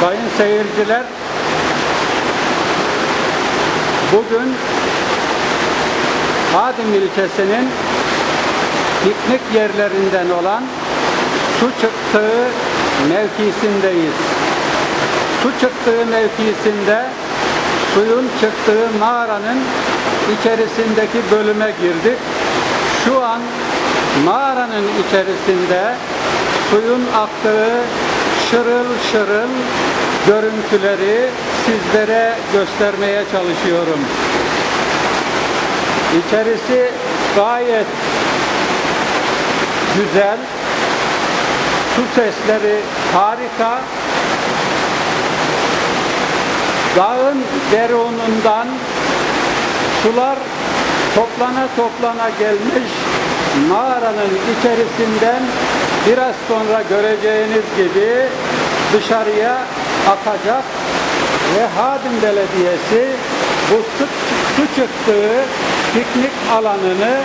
Sayın seyirciler, bugün Adim ilçesinin piknik yerlerinden olan su çıktığı mevkisindeyiz. Su çıktığı mevkisinde suyun çıktığı mağaranın içerisindeki bölüme girdik. Şu an mağaranın içerisinde suyun aktığı şırıl şırıl görüntüleri sizlere göstermeye çalışıyorum. İçerisi gayet güzel. Su sesleri harika. Dağın derunundan sular toplana toplana gelmiş mağaranın içerisinden biraz sonra göreceğiniz gibi dışarıya akacak ve Hadim Belediyesi bu su, su çıktığı piknik alanını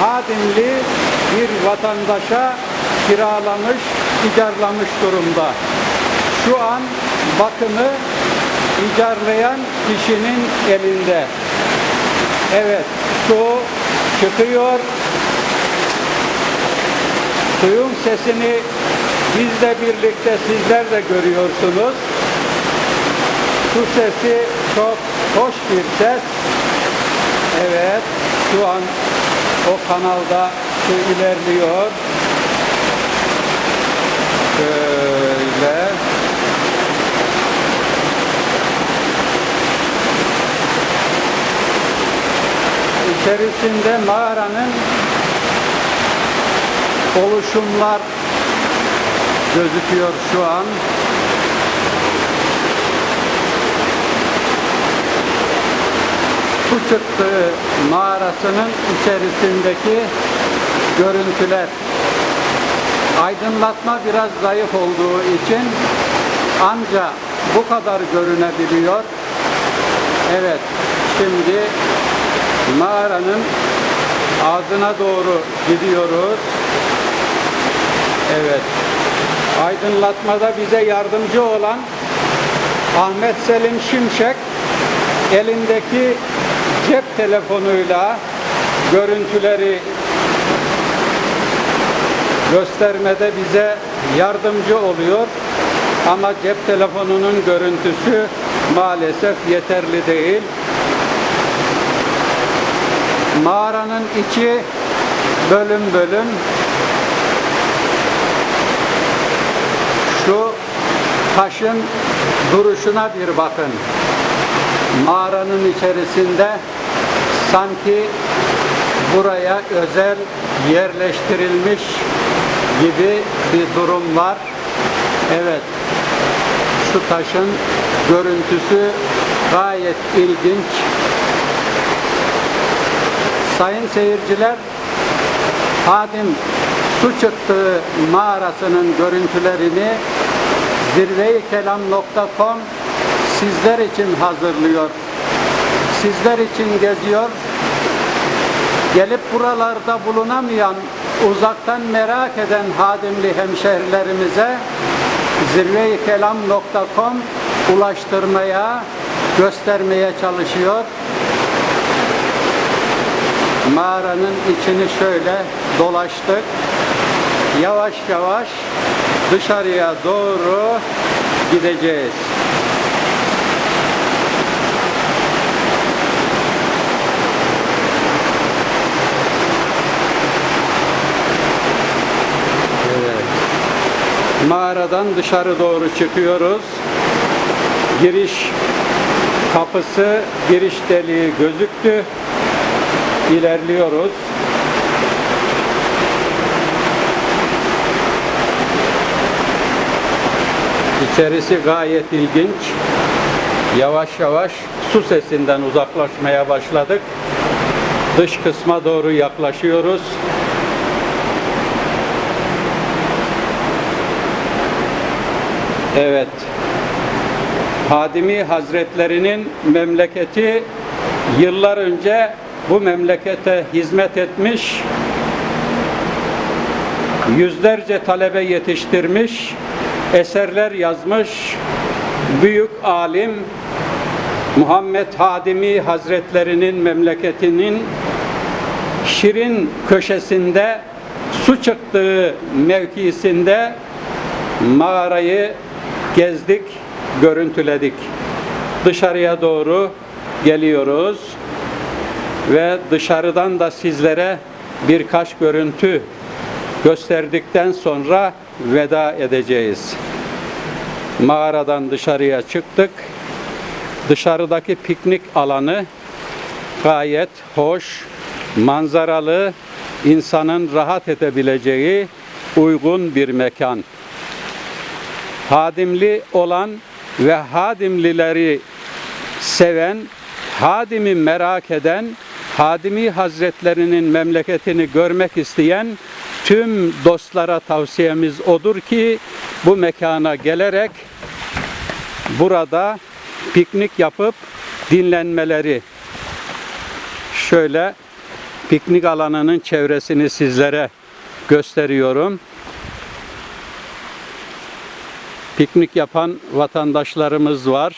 Hadimli bir vatandaşa kiralamış, icarlamış durumda. Şu an bakımı icarlayan kişinin elinde. Evet, su çıkıyor. Suyun sesini bizle birlikte sizler de görüyorsunuz. Su sesi çok hoş bir ses. Evet, şu an o kanalda su ilerliyor. Şöyle. İçerisinde mağaranın oluşumlar gözüküyor şu an. Su çıktığı mağarasının içerisindeki görüntüler. Aydınlatma biraz zayıf olduğu için anca bu kadar görünebiliyor. Evet, şimdi mağaranın ağzına doğru gidiyoruz. Evet. Aydınlatmada bize yardımcı olan Ahmet Selim Şimşek elindeki cep telefonuyla görüntüleri göstermede bize yardımcı oluyor. Ama cep telefonunun görüntüsü maalesef yeterli değil. Mağaranın içi bölüm bölüm şu taşın duruşuna bir bakın. Mağaranın içerisinde sanki buraya özel yerleştirilmiş gibi bir durum var. Evet. Şu taşın görüntüsü gayet ilginç. Sayın seyirciler, Hadim su çıktığı mağarasının görüntülerini zirveykelam.com sizler için hazırlıyor. Sizler için geziyor. Gelip buralarda bulunamayan, uzaktan merak eden hadimli hemşehrilerimize zirveykelam.com ulaştırmaya, göstermeye çalışıyor. Mağaranın içini şöyle dolaştık. Yavaş yavaş dışarıya doğru gideceğiz. Mağaradan dışarı doğru çıkıyoruz. Giriş kapısı, giriş deliği gözüktü. İlerliyoruz. İçerisi gayet ilginç. Yavaş yavaş su sesinden uzaklaşmaya başladık. Dış kısma doğru yaklaşıyoruz. Evet. Hadimi Hazretlerinin memleketi yıllar önce bu memlekete hizmet etmiş, yüzlerce talebe yetiştirmiş, eserler yazmış, büyük alim Muhammed Hadimi Hazretlerinin memleketinin Şirin köşesinde su çıktığı mevkisinde mağarayı gezdik, görüntüledik. Dışarıya doğru geliyoruz ve dışarıdan da sizlere birkaç görüntü gösterdikten sonra veda edeceğiz. Mağaradan dışarıya çıktık. Dışarıdaki piknik alanı gayet hoş, manzaralı, insanın rahat edebileceği uygun bir mekan. Hadimli olan ve hadimlileri seven, hadimi merak eden, hadimi hazretlerinin memleketini görmek isteyen tüm dostlara tavsiyemiz odur ki bu mekana gelerek burada piknik yapıp dinlenmeleri şöyle piknik alanının çevresini sizlere gösteriyorum. Piknik yapan vatandaşlarımız var.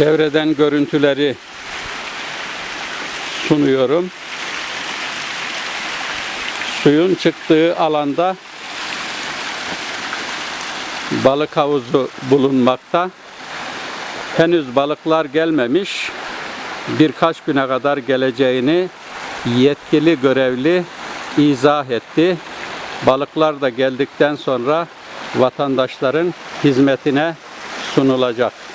Çevreden görüntüleri sunuyorum. Suyun çıktığı alanda balık havuzu bulunmakta. Henüz balıklar gelmemiş. Birkaç güne kadar geleceğini yetkili görevli izah etti. Balıklar da geldikten sonra vatandaşların hizmetine sunulacak.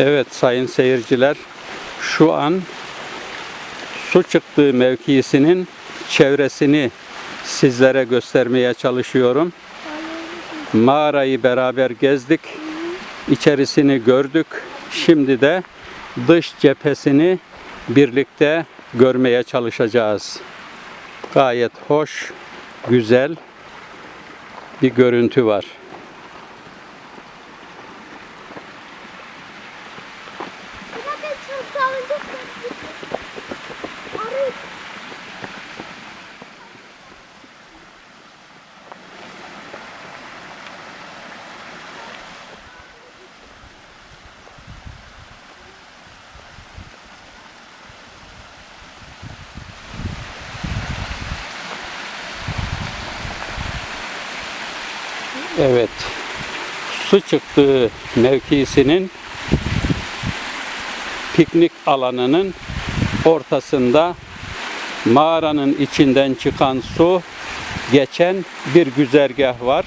Evet sayın seyirciler şu an su çıktığı mevkisinin çevresini sizlere göstermeye çalışıyorum. Mağarayı beraber gezdik. içerisini gördük. Şimdi de dış cephesini birlikte görmeye çalışacağız. Gayet hoş, güzel bir görüntü var. Evet. Su çıktığı mevkisinin piknik alanının ortasında mağaranın içinden çıkan su geçen bir güzergah var.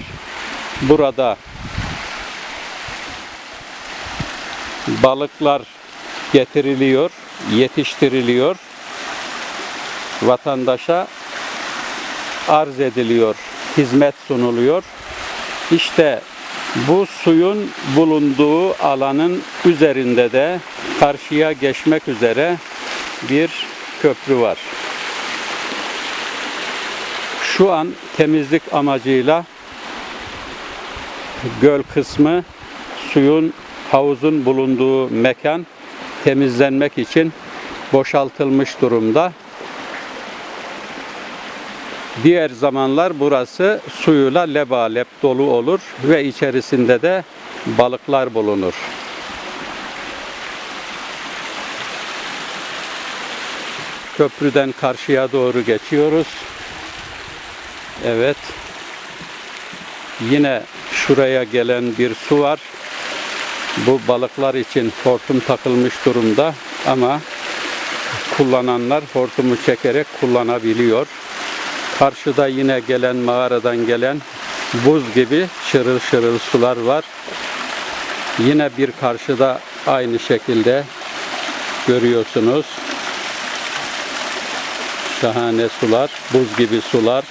Burada balıklar getiriliyor, yetiştiriliyor. Vatandaşa arz ediliyor, hizmet sunuluyor. İşte bu suyun bulunduğu alanın üzerinde de karşıya geçmek üzere bir köprü var. Şu an temizlik amacıyla göl kısmı suyun havuzun bulunduğu mekan temizlenmek için boşaltılmış durumda. Diğer zamanlar burası suyuyla lebalep dolu olur ve içerisinde de balıklar bulunur. Köprüden karşıya doğru geçiyoruz. Evet. Yine şuraya gelen bir su var. Bu balıklar için hortum takılmış durumda ama kullananlar hortumu çekerek kullanabiliyor. Karşıda yine gelen mağaradan gelen buz gibi şırıl şırıl sular var. Yine bir karşıda aynı şekilde görüyorsunuz. Şahane sular, buz gibi sular.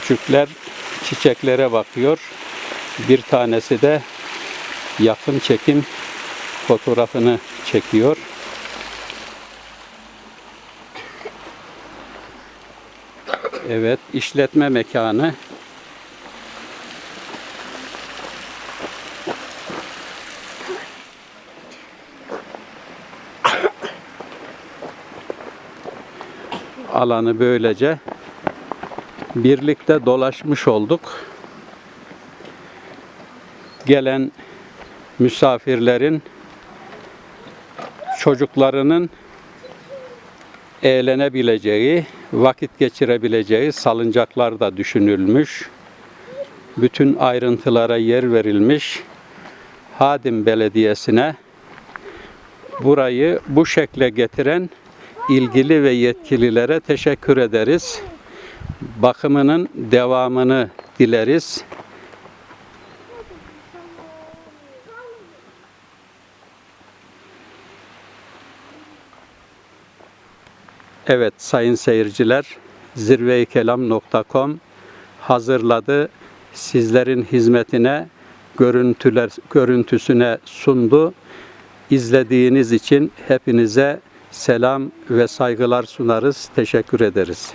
Küçükler çiçeklere bakıyor. Bir tanesi de yakın çekim fotoğrafını çekiyor. Evet, işletme mekanı. Alanı böylece birlikte dolaşmış olduk. Gelen misafirlerin çocuklarının eğlenebileceği, vakit geçirebileceği salıncaklar da düşünülmüş. Bütün ayrıntılara yer verilmiş. Hadim Belediyesi'ne burayı bu şekle getiren ilgili ve yetkililere teşekkür ederiz. Bakımının devamını dileriz. Evet sayın seyirciler zirveykelam.com hazırladı. Sizlerin hizmetine görüntüler görüntüsüne sundu. İzlediğiniz için hepinize selam ve saygılar sunarız. Teşekkür ederiz.